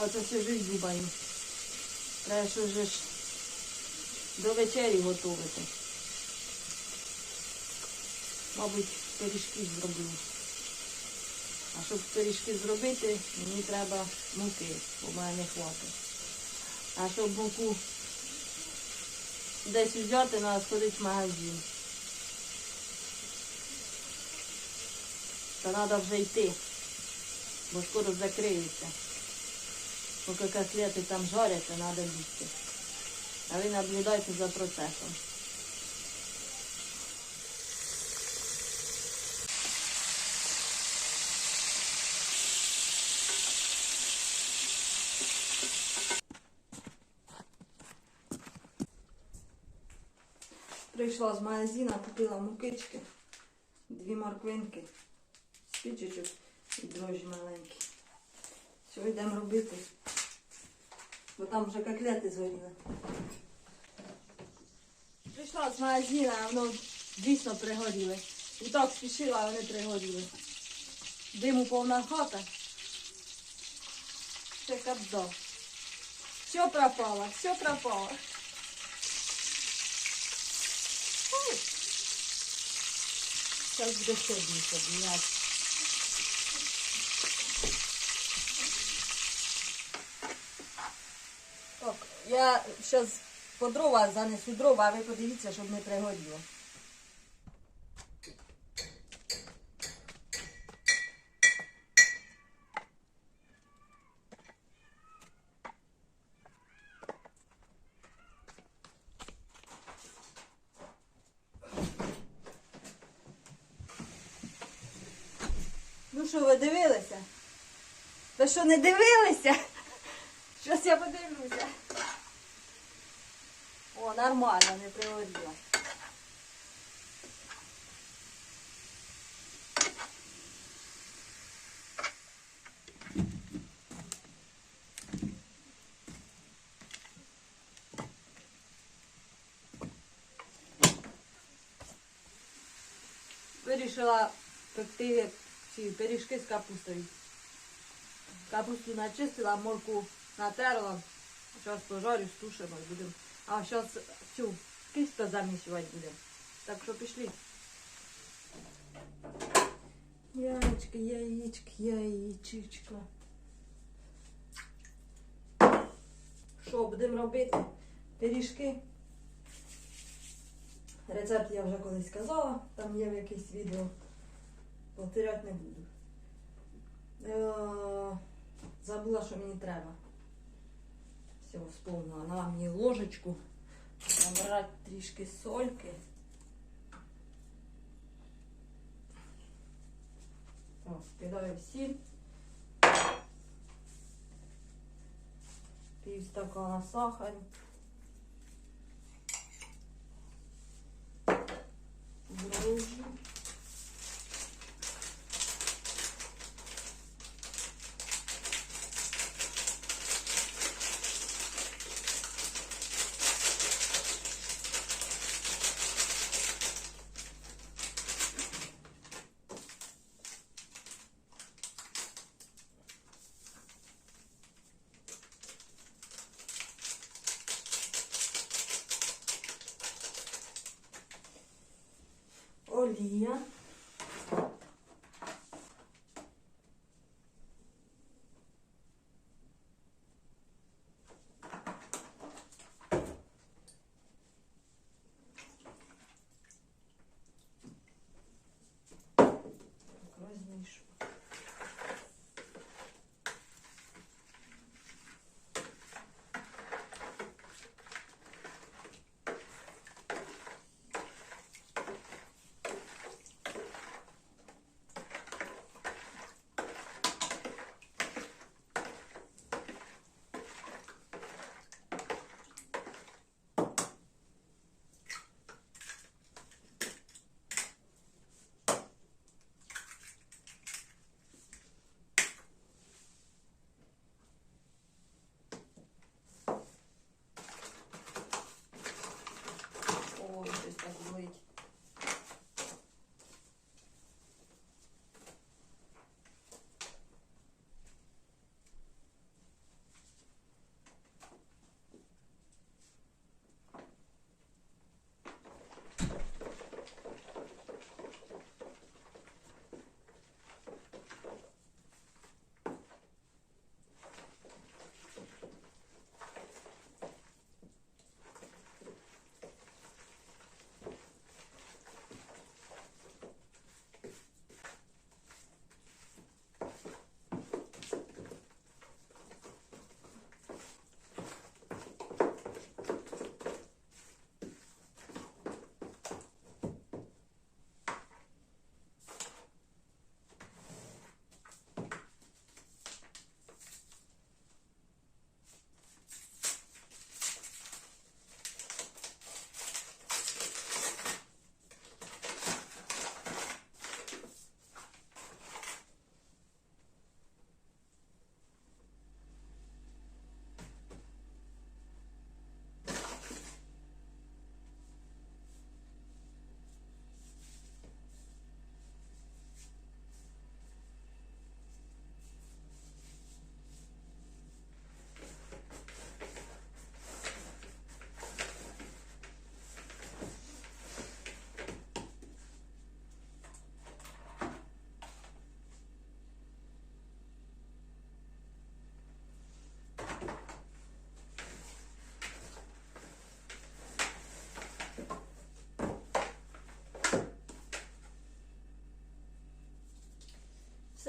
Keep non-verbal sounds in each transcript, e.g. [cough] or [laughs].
А це всю жизнь думаю. Треба що вже ж до вечері готувати. Мабуть, пиріжки зроблю. А щоб пиріжки зробити, мені треба муки, бо в мене не хватить. А щоб муку десь взяти, треба сходити в магазин. Та треба вже йти, бо скоро закриється. Поки котлети там жаряться, треба бігти. А ви наблюдайте за процесом. Прийшла з магазину, купила мукички, дві морквинки, спічечок і дрожжі маленькі. Все, йдемо робити. Бо там вже котлети згоріли. Прийшла з магазину, а воно дійсно пригоріли. І так спішила, а вони пригоріли. Диму повна хата. Ще кабзо. Все пропало, все пропало. Сейчас буде ще більше блядь. Так, я зараз по дрова занесу дрова, а ви подивіться, щоб не пригоріло. Ну що, ви дивилися? Ви що, не дивилися? Щось я подивлюся. О, нормально, не пригоріла. Вирішила пекти ці пиріжки з капустою. Капусту начистила, морку натерла. Зараз пожарю, стушимо і будемо. А зараз цю кисто замішувати будемо. Так що пішли. Яєчки, яєчки, яєчечка. Що будемо робити? Пиріжки. Рецепт я вже колись казала, там є в якесь відео. Повторяти не буду. Е, Забула, що мені треба. Все, вспомнила. На мені ложечку. Набрати трішки сольки. Кидаю сіль. Пів стакана сахару. Дрожжі. Олія. Так,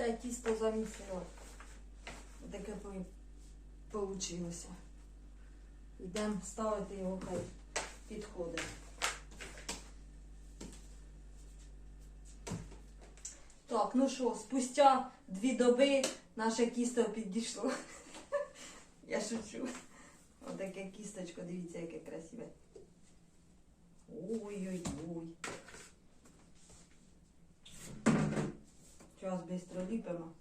Все, тісто замісило. Таке вийшло. Йдемо ставити його хай підходить. Так, ну що, спустя дві доби наше кісто підійшло. [laughs] Я шучу. Отаке кісточко, дивіться, яке красиве. Ой-ой-ой. čas bistro lipemo.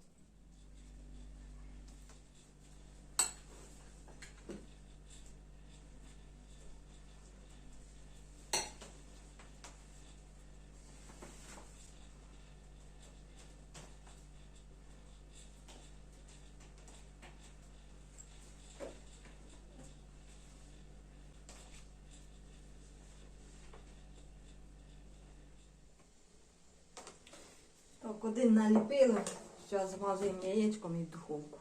Один наліпили. Зараз змазуємо яєчком і в духовку.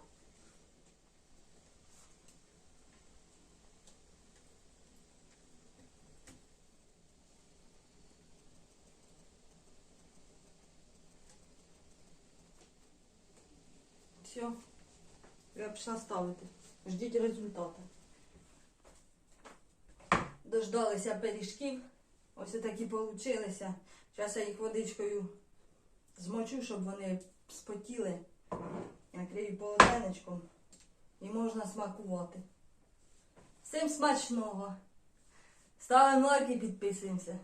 Все. Я пішла ставити. Ждіть результату. Дождалися пиріжків. Ось такі получилися. Зараз я їх водичкою змочу, щоб вони спотіли. Накрию полотенечком і можна смакувати. Всім смачного! Ставимо лайк і підписуємося.